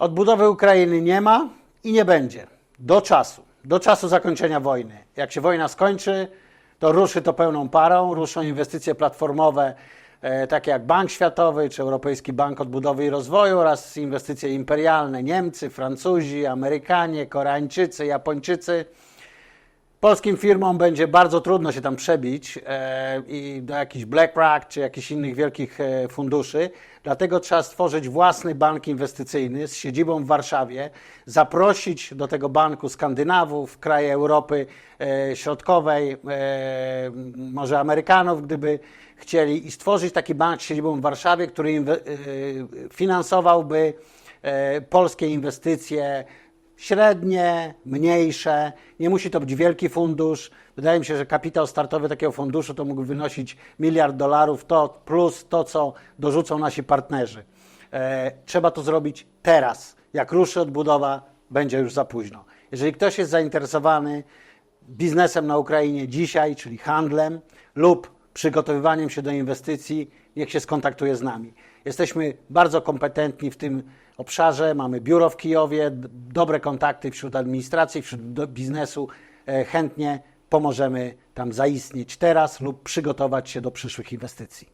Odbudowy Ukrainy nie ma i nie będzie. Do czasu. Do czasu zakończenia wojny. Jak się wojna skończy, to ruszy to pełną parą, ruszą inwestycje platformowe, e, takie jak Bank Światowy czy Europejski Bank Odbudowy i Rozwoju oraz inwestycje imperialne Niemcy, Francuzi, Amerykanie, Koreańczycy, Japończycy. Polskim firmom będzie bardzo trudno się tam przebić e, i do jakichś BlackRock czy jakichś innych wielkich e, funduszy. Dlatego trzeba stworzyć własny bank inwestycyjny z siedzibą w Warszawie, zaprosić do tego banku Skandynawów, kraje Europy e, Środkowej, e, może Amerykanów, gdyby chcieli, i stworzyć taki bank z siedzibą w Warszawie, który e, finansowałby e, polskie inwestycje średnie, mniejsze. Nie musi to być wielki fundusz. Wydaje mi się, że kapitał startowy takiego funduszu to mógł wynosić miliard dolarów, to plus to, co dorzucą nasi partnerzy. E, trzeba to zrobić teraz. Jak ruszy odbudowa, będzie już za późno. Jeżeli ktoś jest zainteresowany biznesem na Ukrainie dzisiaj, czyli handlem lub przygotowywaniem się do inwestycji, niech się skontaktuje z nami. Jesteśmy bardzo kompetentni w tym obszarze, mamy biuro w Kijowie, dobre kontakty wśród administracji, wśród biznesu. E, Chętnie pomożemy tam zaistnieć teraz lub przygotować się do przyszłych inwestycji.